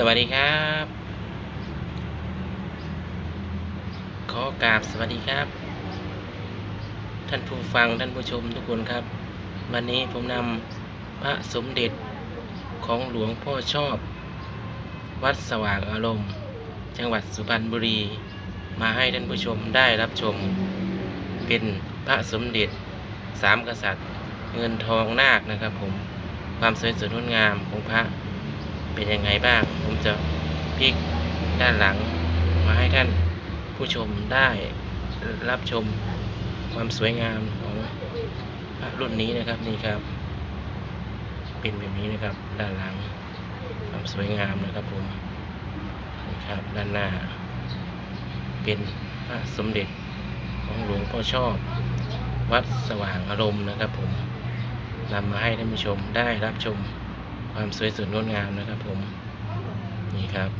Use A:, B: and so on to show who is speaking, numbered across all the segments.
A: สวัสดีครับ ขอกราบสวัสดีครับ ท่านผู้ฟังท่านผู้ชมทุกคนครับ วันนี้ผมนำพระสมเด็จของหลวงพ่อชอบ วัดสว่างอารมณ์ จังหวัดสุพรรณบุรี มาให้ท่านผู้ชมได้รับชม เป็นพระสมเด็จสามกษัตริย์ เงินทองนาคนะครับผมความสวยสดงดงามของพระ เป็นยังไงบ้าง ผมจะพลิกด้านหลัง มาให้ท่านผู้ชมได้รับชมความสวยงามของพระรุ่นนี้นะครับนี่ครับ เป็นแบบนี้นะครับ ด้านหลังความสวยงามนะครับผมนี่ครับด้านหน้า เป็นพระสมเด็จของหลวงพ่อชอบ วัดสว่างอารมณ์นะครับผมนำมาให้ท่านผู้ชมได้รับชม ความสวยสดงดงามนะครับผมนี่ครับ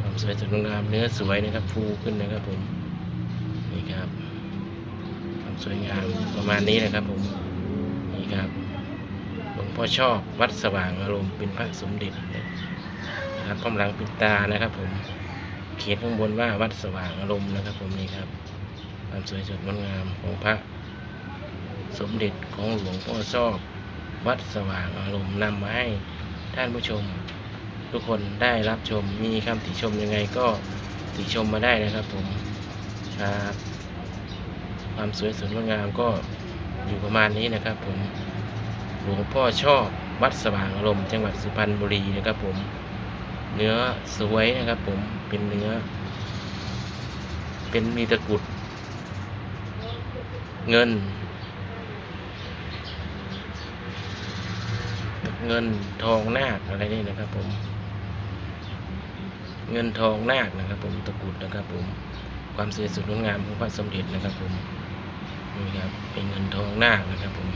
A: ความสวยสดงดงามเนื้อสวยนะครับฟูขึ้นนะครับผมนี่ครับความสวยงามประมาณนี้นะครับผมนี่ครับหลวงพ่อชอบวัดสว่างอารมณ์เป็นพระสมเด็จนะครับข้างหลังป็นตานะครับ ผมเขียนข้างบนว่าวัดสว่างอารมณ์นะครับ ผมนี่ครับความสวยสดงดงามของพระสมเด็จของหลวงพ่อชอบ วัดสว่างอารมณ์นำมาให้ท่านผู้ชม ทุกคนได้รับชมมีคำติชมยังไงก็ติชมมาได้นะครับ ผมครับความสวยสดงดงามก็อยู่ประมาณนี้นะครับ ผมหลวงพ่อชอบวัดสว่างอารมณ์จังหวัดสุพรรณบุรีนะครับ ผม เนื้อสวยนะครับ ผมเป็นเนื้อ เป็นมีตะกุด เงิน เงินทองนาคอะไรนี่นะครับผม เงินทองนาคนะครับ ผมตะกุดนะครับผมความสวยสดงดงามของพระสมเด็จนะครับผมนี่ครับเป็นเงินทองนาคนะครับผม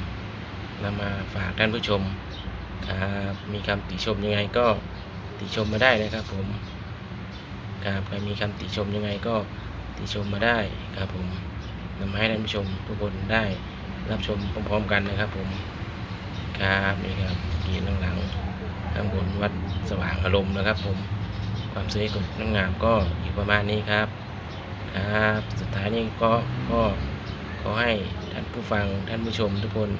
A: นำมาฝากท่านผู้ชมครับมีคำติชมยังไงก็ติชมมาได้นะครับผมครับใครมีคำติชมยังไงก็ติชมมาได้ครับผมนำมาให้ท่านผู้ชมทุกคนได้รับชมพร้อมๆกันนะครับผม ครับนี่ครับกีนข้างหลังข้างบนวัดสว่างอารมณ์นะครับ ผมความสวยสดงดงามก็อยู่ประมาณนี้ครับครับ สุดท้ายนี้ก็ก็ขอให้ท่านผู้ฟังท่านผู้ชมทุกคน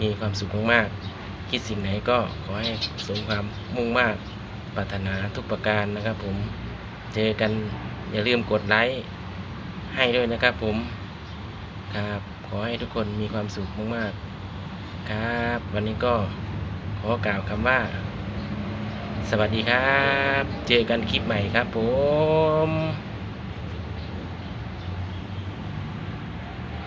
A: มีความสุขมากๆคิดสิ่งไหนก็ขอให้สมความมุ่งมากปรารถนาทุกประการนะครับ ผมเจอกันอย่าลืมกดไลค์ให้ด้วยนะครับ ผมครับขอให้ทุกคนมีความสุขมากๆ ครับ วันนี้ก็ขอกล่าวคำว่า สวัสดีครับ เจอกันคลิปใหม่ครับผม